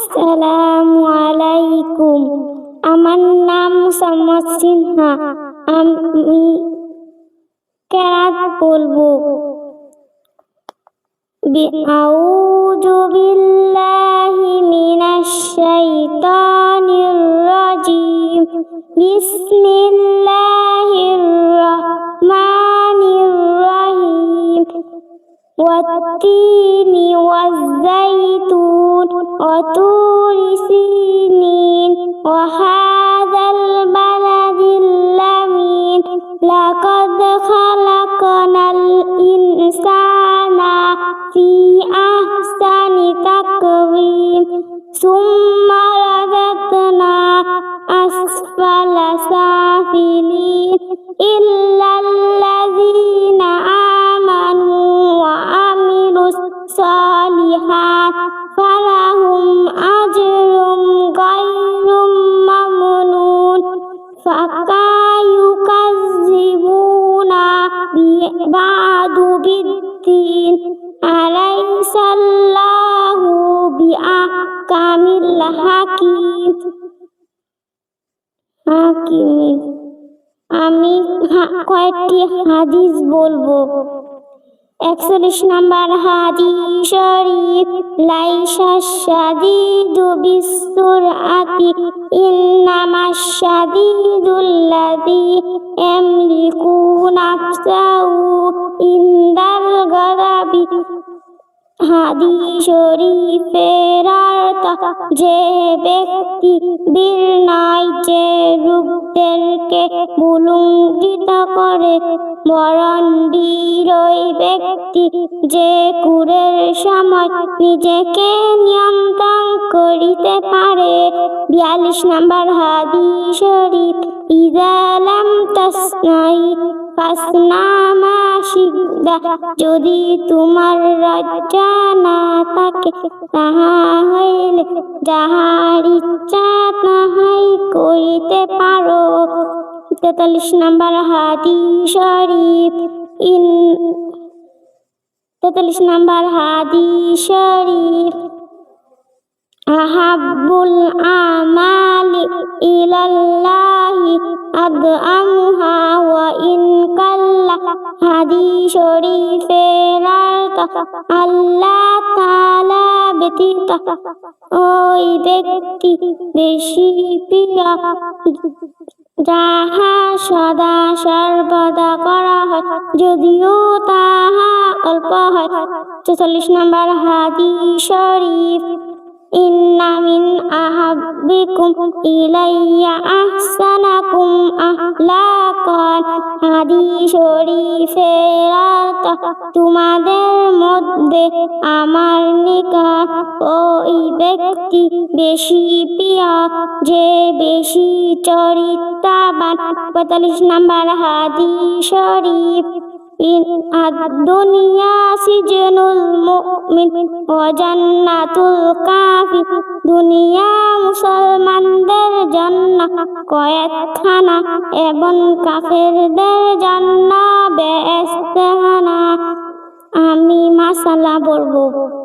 আসসালামু আলাইকুম আমার নাম মোসাম্মদ সিনহা আমি কেরাত বলবো أعوذ بالله من الشيطان الرجيم بسم الله والتين والزيتون وطور سينين وهذا البلد الأمين لقد خلقنا الإنسان في أحسن تقويم. ثم কামিল হাকিম হাকিম, আমি কয়েকটি হাদিস বলব। একচল্লিশ নাম্বার হাদিস শরীফ, লাইসা শাদিদু বিসুর আতি ইন্নামা শাদিদুল্লাদি এমলিকু নাফসাউ ইন্দাল গদাবি। হাদিস শরীফের আর যে ব্যক্তি বীর নয় যে রূপদেরকে বুলুঙ্গিত করে বরণ বীর ওই ব্যক্তি যে কুরের সময় নিজেকে নিয়ন্ত্রণ করিতে পারে। বিয়াল্লিশ নাম্বার হাদিস শরীফ ইজালাম যদি তোমার লজ্জা না থাকে, তাহা হইলে যাহার ইচ্ছা তাহাই করিতে পারো। তেতাল্লিশ নাম্বার হাদি শরীফ। ইন তেতাল্লিশ নাম্বার হাদি শরীফ। আহাবুল আমালি ইলাল্লাহি আদআমুহা ওয়া ইন কাল্লা হাদিস শরীফের আল্লাহ তাআলা ব্যতীত ওই ব্যক্তি বেশি প্রিয় যাহা সদা সর্বদা করা হয় যদিও তাহা অল্প হয়। চল্লিশ নম্বর হাদিস শরীফ। তোমাদের মধ্যে আমার নিকট ওই ব্যক্তি বেশি প্রিয়, যে বেশি চরিত্রবান। পঁয়তাল্লিশ নাম্বার হাদিস শরীফ। আদ-দুনিয়া সিজনুল মুমিন ওয়া জান্নাতুল কাফির। দুনিয়া মুসলমানদের জন্য কয়েকখানা, এবং কাফেরদের জন্য বেস্তেহানা আমি মাসালা বলব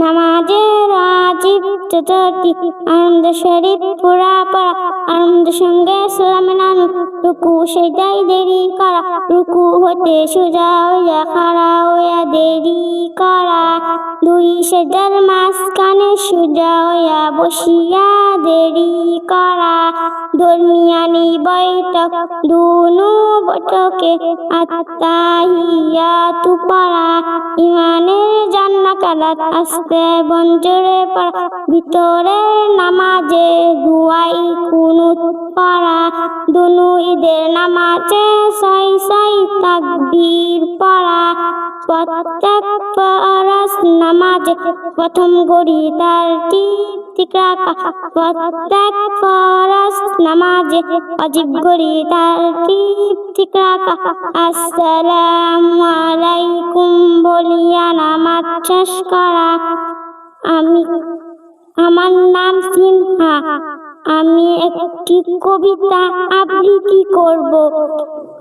নামাজের আজিব চতুর্থী আনন্দ শরীফ পুরা পড়া, আনন্দ সঙ্গে সালামে নানু, রুকু সেটাই দেরি করা, রুকু হতে সোজা হইয়া খাড়া দেরি করা, দুই সেজার মাঝখানে সোজা হইয়া বসিয়া দেরি করা দরমিয়ানি বৈঠক দুনু বৈঠকে আত্মাহিয়া তু ইমানের জান্না কালাত আস্তে বঞ্জরে পড়া ভিতরের নামাজে দুয়াই কুনুত পড়া। দুনু ঈদের নামাজে সাই সাই তাকবীর পড়া। প্রত্যেক ফরজ নামাজে প্রথম গড়ি তার ঠিক প্রত্যেক নামাজে অজিব গড়ি তার রাখা আসসালামু আলাইকুম বলিয়া নামাজ শেষ করা। আমি আমার নাম সিনহা। আমি একটি কবিতা আবৃত্তি করব।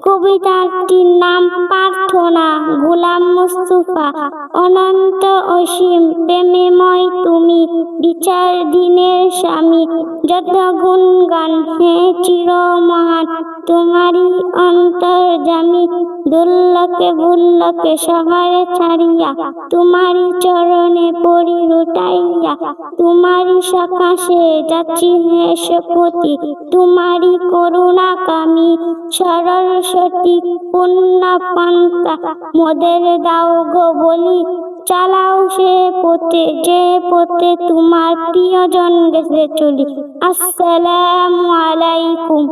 কবিতাটির নাম প্রার্থনা, গোলাম মুস্তফা। অনন্ত অসীম, প্রেমেময় তুমি, বিচার দিনের স্বামী। যত গুণগান হে চির মহান তোমারই অন্তর জামি। দুল্লকে বুল্লকে সবারে ছাড়িয়া, তোমারই চরণে পড়ি লুটাইয়া তোমারই সকাশে যাচ্ছি হে সপতি তোমারই করুণা কামি সরস্বতী পুণ্য পান্তা, মোদের দাও গো বলি, চালাও সে পথে, যে পথে তোমার প্রিয়জন গেছে চলি। আসসালামু আলাইকুম।